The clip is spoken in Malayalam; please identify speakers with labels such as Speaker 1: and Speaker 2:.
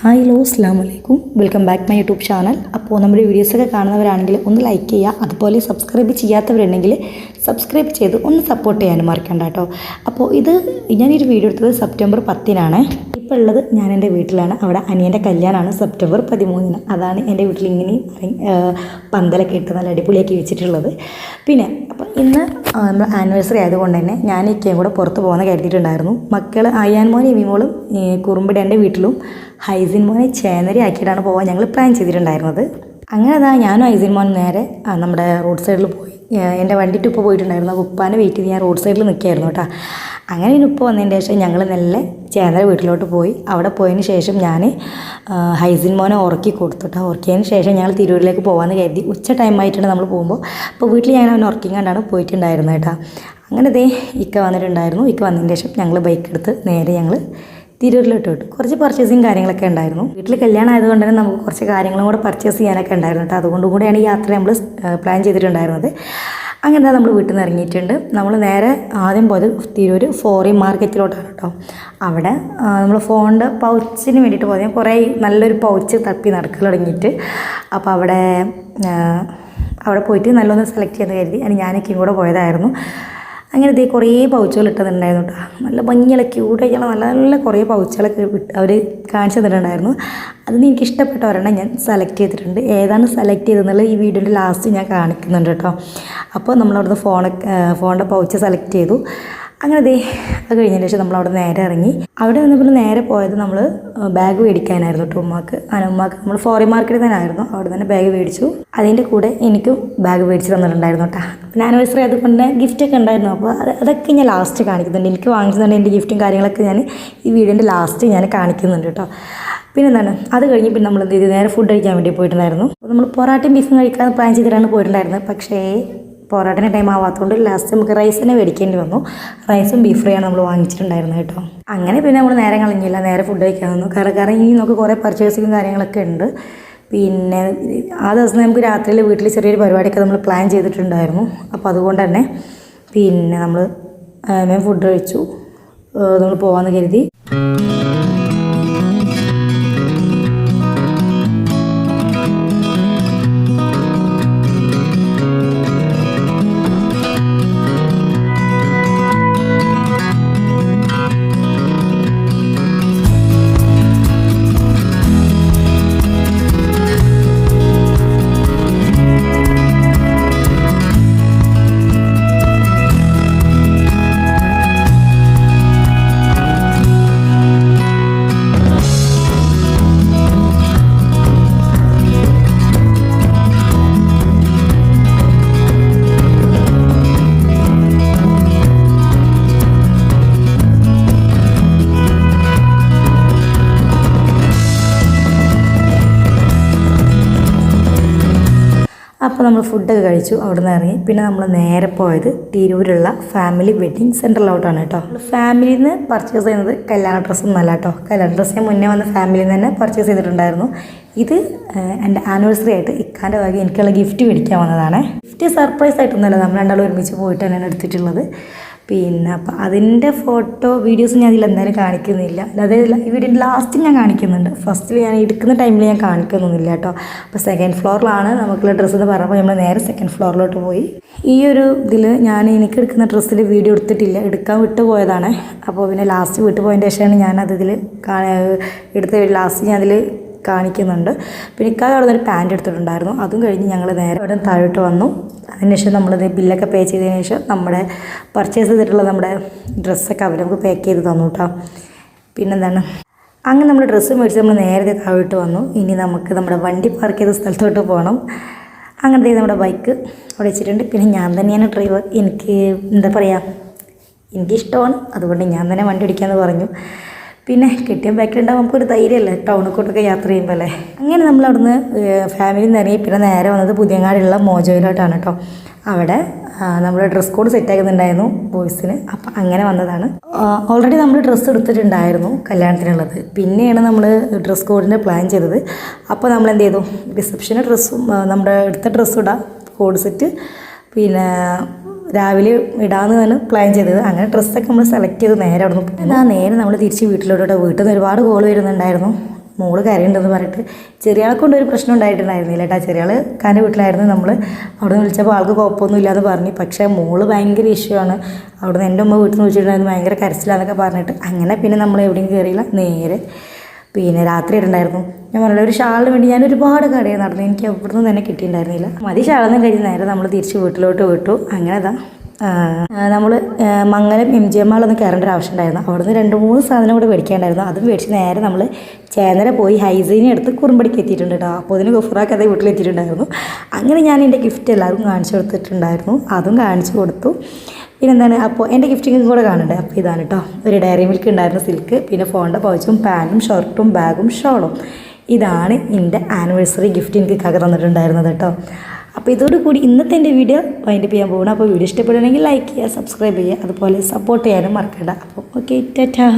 Speaker 1: ഹായ് ഹലോ അസ്സാം വലൈക്കും welcome back my YouTube channel അപ്പോൾ നമ്മുടെ വീഡിയോസൊക്കെ കാണുന്നവരാണെങ്കിൽ ഒന്ന് ലൈക്ക് ചെയ്യുക. അതുപോലെ സബ്സ്ക്രൈബ് ചെയ്യാത്തവരുണ്ടെങ്കിൽ സബ്സ്ക്രൈബ് ചെയ്ത് ഒന്ന് സപ്പോർട്ട് ചെയ്യാനും മറക്കണ്ട കേട്ടോ. അപ്പോൾ ഇത് ഞാനൊരു വീഡിയോ എടുത്തത് സെപ്റ്റംബർ പത്തിനാണ്. ഇപ്പോൾ ഉള്ളത് ഞാൻ എന്റെ വീട്ടിലാണ്. അവിടെ അനിയന്റെ കല്യാണമാണ് സെപ്റ്റംബർ പതിമൂന്നിന്. അതാണ് എന്റെ വീട്ടിൽ ഇങ്ങനെ പന്തലൊക്കെ ഇട്ട് നല്ല അടിപൊളിയാക്കി വെച്ചിട്ടുള്ളത്. പിന്നെ അപ്പം ഇന്ന് നമ്മൾ ആനിവേഴ്സറി ആയതുകൊണ്ട് തന്നെ ഞാൻ ഇക്കയും കൂടെ പുറത്ത് പോകുന്ന കരുതിയിട്ടുണ്ടായിരുന്നു. മക്കൾ അയ്യാൻ മോനും ഇവിമോളും കുറുമ്പിടെ എന്റെ വീട്ടിലും ഹൈസിൻ മോനെ ചേനരി ആക്കിയിട്ടാണ് പോകാൻ ഞങ്ങൾ പ്ലാൻ ചെയ്തിട്ടുണ്ടായിരുന്നത്. അങ്ങനെ അതാ ഞാനും ഹൈസിൻ മോൻ നേരെ നമ്മുടെ റോഡ് സൈഡിൽ പോയി. എന്റെ വണ്ടി ഉപ്പ് പോയിട്ടുണ്ടായിരുന്നു. അപ്പോൾ ഉപ്പാനെ വെയിറ്റ് ചെയ്ത് ഞാൻ റോഡ് സൈഡിൽ നിൽക്കുകയായിരുന്നു കേട്ടോ. അങ്ങനെ ഇനി ഉപ്പ് വന്നതിന് ശേഷം ഞങ്ങൾ നല്ല ചേന്ദ്ര വീട്ടിലോട്ട് പോയി. അവിടെ പോയതിന് ശേഷം ഞാൻ ഹൈസിൻ മോനെ ഉറക്കി കൊടുത്തു കേട്ടോ. ഉറക്കിയതിന് ശേഷം ഞങ്ങൾ തിരൂരിലേക്ക് പോകാമെന്ന് കരുതി. ഉച്ച ടൈം ആയിട്ടാണ് നമ്മൾ പോകുമ്പോൾ. അപ്പോൾ വീട്ടിൽ ഞാൻ അവനെ ഉറക്കിങ്ങാണ്ടാണ് പോയിട്ടുണ്ടായിരുന്നത് കേട്ടോ. അങ്ങനെ ദേ ഇക്ക വന്നിട്ടുണ്ടായിരുന്നു. ഇക്ക വന്നതിന് ശേഷം ഞങ്ങൾ ബൈക്ക് എടുത്ത് നേരെ ഞങ്ങൾ തിരൂരിലോട്ട് വിട്ടു. കുറച്ച് പർച്ചേസിങ് കാര്യങ്ങളൊക്കെ ഉണ്ടായിരുന്നു. വീട്ടിൽ കല്യാണം ആയതുകൊണ്ട് തന്നെ നമുക്ക് കുറച്ച് കാര്യങ്ങളും കൂടെ പർച്ചേസ് ചെയ്യാനൊക്കെ ഉണ്ടായിരുന്നു. കേട്ടോ അതുകൊണ്ട് കൂടെയാണ് യാത്ര നമ്മൾ പ്ലാൻ ചെയ്തിട്ടുണ്ടായിരുന്നത്. അങ്ങനെ നമ്മൾ വീട്ടിൽ നിന്ന് ഇറങ്ങിയിട്ടുണ്ട്. നമ്മൾ നേരെ ആദ്യം പോയത് തിരൂർ ഫോറിൻ മാർക്കറ്റിലോട്ടാണ് കേട്ടോ അവിടെ നമ്മൾ ഫോണിന്റെ പൗച്ചിന് വേണ്ടിയിട്ട് പോയത്. കുറേ നല്ലൊരു പൗച്ച് തപ്പി നടക്കൽ തുടങ്ങിയിട്ട്. അപ്പോൾ അവിടെ അവിടെ പോയിട്ട് നല്ലൊന്ന് സെലക്ട് ചെയ്യാൻ കരുതി. അതിന് ഞാനൊക്കെയും കൂടെ പോയതായിരുന്നു. അങ്ങനെ ഇതേ കുറേ പൗച്ചുകൾ ഇട്ടതുണ്ടായിരുന്നു കേട്ടോ നല്ല ഭംഗിയുള്ള ക്യൂട്ടായിട്ടുള്ള നല്ല നല്ല കുറേ പൗച്ചുകളൊക്കെ അവർ കാണിച്ചു തന്നിട്ടുണ്ടായിരുന്നു. അതിന് എനിക്ക് ഇഷ്ടപ്പെട്ട ഒരെണ്ണം ഞാൻ സെലക്ട് ചെയ്തിട്ടുണ്ട്. ഏതാണ് സെലക്ട് ചെയ്തതെന്നുള്ളത് ഈ വീഡിയോന്റെ ലാസ്റ്റ് ഞാൻ കാണിക്കുന്നുണ്ട് കേട്ടോ അപ്പോൾ നമ്മളവിടുന്ന് ഫോണൊക്കെ ഫോണിന്റെ പൗച്ച് സെലക്ട് ചെയ്തു. അങ്ങനെ ദേ അത് കഴിഞ്ഞതിന് ശേഷം നമ്മൾ അവിടെ നേരെ ഇറങ്ങി. അവിടെ നിന്ന് പിന്നെ നേരെ പോയത് നമ്മൾ ബാഗ് മേടിക്കാനായിരുന്നു കേട്ടോ ഉമ്മാക്ക്. അങ്ങനെ ഉമ്മാക്ക് നമ്മൾ ഫോറിൻ മാർക്കറ്റിൽ തന്നെ ആയിരുന്നു അവിടെ തന്നെ ബാഗ് മേടിച്ചു. അതിന്റെ കൂടെ എനിക്കും ബാഗ് മേടിച്ച് തന്നിട്ടുണ്ടായിരുന്നു കേട്ടോ പിന്നെ ആനിവേഴ്സറി അതുകൊണ്ട് ഗിഫ്റ്റ് ഒക്കെ ഉണ്ടായിരുന്നു. അപ്പോൾ അത് അതൊക്കെ ഞാൻ ലാസ്റ്റ് കാണിക്കുന്നുണ്ട്. എനിക്ക് വാങ്ങിച്ചതുകൊണ്ട് എന്റെ ഗിഫ്റ്റും കാര്യങ്ങളൊക്കെ ഞാൻ ഈ വീടിന്റെ ലാസ്റ്റ് ഞാൻ കാണിക്കുന്നുണ്ട് കേട്ടോ പിന്നെ എന്താണ്? അത് കഴിഞ്ഞ് പിന്നെ നമ്മൾ എന്ത് ചെയ്തു? നേരെ ഫുഡ് കഴിക്കാൻ വേണ്ടി പോയിട്ടുണ്ടായിരുന്നു. അപ്പോൾ നമ്മൾ പൊറാട്ടയും ബീഫും കഴിക്കാൻ പ്ലാൻ ചെയ്തിട്ടാണ് പോയിട്ടുണ്ടായിരുന്നത്. പക്ഷേ പൊറാട്ടിന് ടൈം ആവാത്തതുകൊണ്ട് ലാസ്റ്റ് നമുക്ക് റൈസ് തന്നെ മേടിക്കേണ്ടി വന്നു. റൈസും ബീഫ് ഫ്രൈയാണ് നമ്മൾ വാങ്ങിച്ചിട്ടുണ്ടായിരുന്നത് കേട്ടോ. അങ്ങനെ പിന്നെ നമ്മൾ നേരം കളഞ്ഞില്ല നേരെ ഫുഡ് കഴിക്കാൻ വന്നു. കാരണം കാരണം ഇനി നമുക്ക് കുറേ പർച്ചേസിങ്ങും കാര്യങ്ങളൊക്കെ ഉണ്ട്. പിന്നെ ആ ദിവസം നമുക്ക് രാത്രിയിൽ വീട്ടിൽ ചെറിയൊരു പരിപാടിയൊക്കെ നമ്മൾ പ്ലാൻ ചെയ്തിട്ടുണ്ടായിരുന്നു. അപ്പോൾ അതുകൊണ്ട് തന്നെ പിന്നെ നമ്മൾ ഫുഡ് കഴിച്ചു. നമ്മൾ പോകാമെന്ന് കരുതി. അപ്പോൾ നമ്മൾ ഫുഡൊക്കെ കഴിച്ചു അവിടെ നിന്ന് ഇറങ്ങി. പിന്നെ നമ്മൾ നേരെ പോയത് തിരൂരുള്ള ഫാമിലി വെഡ്ഡിങ് സെന്ററിലോട്ടാണ് കേട്ടോ. ഫാമിലിയിൽ നിന്ന് പർച്ചേസ് ചെയ്യുന്നത് കല്യാണ ഡ്രസ്സൊന്നും അല്ല കേട്ടോ. കല്യാണ ഡ്രസ്സ് ഞാൻ മുന്നേ വന്ന ഫാമിലിയിൽ നിന്ന് തന്നെ പർച്ചേസ് ചെയ്തിട്ടുണ്ടായിരുന്നു. ഇത് എന്റെ ആനിവേഴ്സറി ആയിട്ട് ഇക്കാന്റെ വക എനിക്കുള്ള ഗിഫ്റ്റ് മേടിക്കാൻ വന്നതാണ്. ഗിഫ്റ്റ് സർപ്രൈസ് ആയിട്ടൊന്നുമല്ല നമ്മൾ രണ്ടാളും ഒരുമിച്ച് പോയിട്ട് തന്നെയാണ് എടുത്തിട്ടുള്ളത്. പിന്നെ അപ്പം അതിന്റെ ഫോട്ടോ വീഡിയോസ് ഞാൻ അതിൽ എന്തായാലും കാണിക്കുന്നില്ല. അല്ലാതെ ഈ വീഡിയോന്റെ ലാസ്റ്റ് ഞാൻ കാണിക്കുന്നുണ്ട്. ഫസ്റ്റിൽ ഞാൻ എടുക്കുന്ന ടൈമിൽ ഞാൻ കാണിക്കുന്നൊന്നുമില്ല കേട്ടോ. അപ്പോൾ സെക്കൻഡ് ഫ്ലോറിലാണ് നമുക്കുള്ള ഡ്രസ്സ് എന്ന് പറഞ്ഞപ്പോൾ നമ്മൾ നേരെ സെക്കൻഡ് ഫ്ലോറിലോട്ട് പോയി. ഈ ഒരു ഇതിൽ ഞാൻ എനിക്ക് എടുക്കുന്ന ഡ്രസ്സിൽ വീഡിയോ എടുത്തിട്ടില്ല. എടുക്കാൻ വിട്ടു പോയതാണ്. അപ്പോൾ പിന്നെ ലാസ്റ്റ് വിട്ടു പോയതിന്റെ ശേഷമാണ് ഞാൻ അതിൽ എടുത്ത ലാസ്റ്റ് ഞാൻ അതിൽ കാണിക്കുന്നുണ്ട്. പിന്നെ ഇക്കാലം അവിടെ നിന്ന് ഒരു പാന്റ് എടുത്തിട്ടുണ്ടായിരുന്നു. അതും കഴിഞ്ഞ് ഞങ്ങൾ നേരെ അവിടെ താഴോട്ട് വന്നു. അതിനുശേഷം നമ്മളിത് ബില്ലൊക്കെ പേ ചെയ്തതിന് ശേഷം നമ്മുടെ പർച്ചേസ് ചെയ്തിട്ടുള്ള നമ്മുടെ ഡ്രസ്സൊക്കെ അവർ നമുക്ക് പാക്ക് ചെയ്ത് തന്നു കേട്ടോ പിന്നെന്താണ്? അങ്ങനെ നമ്മൾ ഡ്രസ്സ് മേടിച്ച് നമ്മൾ നേരത്തെ താഴോട്ട് വന്നു. ഇനി നമുക്ക് നമ്മുടെ വണ്ടി പാർക്ക് ചെയ്ത സ്ഥലത്തോട്ട് പോകണം അങ്ങനത്തെ നമ്മുടെ ബൈക്ക് അവിടെ വെച്ചിട്ടുണ്ട്. പിന്നെ ഞാൻ തന്നെയാണ് ഡ്രൈവർ എനിക്ക് എന്താ പറയുക എനിക്കിഷ്ടമാണ്. അതുകൊണ്ട് ഞാൻ തന്നെ വണ്ടി ഓടിക്കാമെന്ന് പറഞ്ഞു. പിന്നെ കിട്ടിയ ഉണ്ടാകും നമുക്കൊരു ധൈര്യമല്ലേ ടൗണിക്കോട്ടൊക്കെ യാത്ര ചെയ്യുമ്പോൾ അല്ലേ അങ്ങനെ നമ്മൾ അവിടുന്ന് ഫാമിലി ഇറങ്ങി പിന്നെ നേരെ വന്നത് പുതിയങ്ങാടിയുള്ള മോജോയിലോട്ടാണ് കേട്ടോ അവിടെ നമ്മൾ ഡ്രസ് കോഡ് സെറ്റ് ആക്കുന്നുണ്ടായിരുന്നു ബോയ്സിന് അപ്പം അങ്ങനെ വന്നതാണ്. ഓൾറെഡി നമ്മൾ ഡ്രസ്സ് എടുത്തിട്ടുണ്ടായിരുന്നു കല്യാണത്തിനുള്ളത്. പിന്നെയാണ് നമ്മൾ ഡ്രസ് കോഡിന്റെ പ്ലാൻ ചെയ്തത്. അപ്പോൾ നമ്മൾ എന്ത് ചെയ്തു റിസപ്ഷന് ഡ്രസ്സും നമ്മുടെ എടുത്ത ഡ്രസ്സും ഇടാം. കോഡ് സെറ്റ് പിന്നെ രാവിലെ ഇടാമെന്ന് തന്നെ പ്ലാൻ ചെയ്തത്. അങ്ങനെ ഡ്രസ്സൊക്കെ നമ്മൾ സെലക്ട് ചെയ്ത് നേരെ അവിടെ നിന്ന് എന്നാൽ നേരെ നമ്മൾ തിരിച്ച് വീട്ടിലോട്ട് വീട്ടിൽ നിന്ന് ഒരുപാട് കോൾ വരുന്നുണ്ടായിരുന്നു. മോൾ കരയുണ്ടെന്ന് പറഞ്ഞിട്ട്. ചെറിയാളെ കൊണ്ട് ഒരു പ്രശ്നം ഉണ്ടായിട്ടുണ്ടായിരുന്നില്ല കേട്ടോ. ചെറിയാൾ കാന്റെ വീട്ടിലായിരുന്നു. നമ്മൾ അവിടെ നിന്ന് വിളിച്ചപ്പോൾ ആൾക്ക് കുഴപ്പമൊന്നും ഇല്ലാന്ന് പറഞ്ഞു. പക്ഷേ മോൾ ഭയങ്കര ഇഷ്യൂ ആണ്. അവിടെ നിന്ന് എന്റെ ഉമ്മ വീട്ടിൽ നിന്ന് വിളിച്ചിട്ടുണ്ടായിരുന്നു. ഭയങ്കര കരച്ചിലാന്നൊക്കെ പറഞ്ഞിട്ട്. അങ്ങനെ പിന്നെ നമ്മൾ എവിടെയും കയറിയില്ല നേരെ പിന്നെ രാത്രി ഉണ്ടായിരുന്നു ഞാൻ പറഞ്ഞില്ല ഒരു ഷാളിന് വേണ്ടി ഞാൻ ഒരുപാട് കടയിൽ നടന്നു. എനിക്ക് എവിടുന്ന് തന്നെ കിട്ടിയിട്ടുണ്ടായിരുന്നില്ല. മതി ഷാളൊന്നും കഴിഞ്ഞ് നേരെ നമ്മൾ തിരിച്ച് വീട്ടിലോട്ട് വിട്ടു. അങ്ങനെ നമ്മൾ മംഗലം എം ജി എം ആളൊന്ന് കയറേണ്ട ആവശ്യം ഉണ്ടായിരുന്നു. അവിടുന്ന് രണ്ട് മൂന്ന് സാധനം കൂടെ മേടിക്കാണ്ടായിരുന്നു. അത് മേടിച്ച് നേരെ നമ്മൾ ചേന്നര പോയി ഹൈസീനി എടുത്ത് കുറുമ്പടിക്ക് എത്തിയിട്ടുണ്ട് കേട്ടോ. അപ്പോൾ അതിന് ഗഫുറാക്ക് അതേ വീട്ടിലെത്തിയിട്ടുണ്ടായിരുന്നു അങ്ങനെ ഞാൻ എന്റെ ഗിഫ്റ്റ് എല്ലാവരും കാണിച്ചു കൊടുത്തിട്ടുണ്ടായിരുന്നു. അതും കാണിച്ചു കൊടുത്തു. പിന്നെന്താണ്? അപ്പോൾ എന്റെ ഗിഫ്റ്റിങ്ങും കൂടെ കാണണ്ടേ? അപ്പോൾ ഇതാണ് കേട്ടോ. ഒരു ഡയറി മിൽക്ക് ഉണ്ടായിരുന്ന സിൽക്ക് പിന്നെ ഫോണിന്റെ പൗച്ചും പാന്റും ഷർട്ടും ബാഗും ഷോളും ഇതാണ് എന്റെ ആനിവേഴ്സറി ഗിഫ്റ്റ് എനിക്ക് കക തന്നിട്ടുണ്ടായിരുന്നത് കേട്ടോ. അപ്പോൾ ഇതോടുകൂടി ഇന്നത്തെ എന്റെ വീഡിയോ വൈൻഡപ്പ് ചെയ്യാൻ പോകണം അപ്പോൾ വീഡിയോ ഇഷ്ടപ്പെടുകയാണെങ്കിൽ ലൈക്ക് ചെയ്യുക സബ്സ്ക്രൈബ് ചെയ്യുക അതുപോലെ സപ്പോർട്ട് ചെയ്യാനും മറക്കണ്ട. അപ്പോൾ ഓക്കെ ടാറ്റാ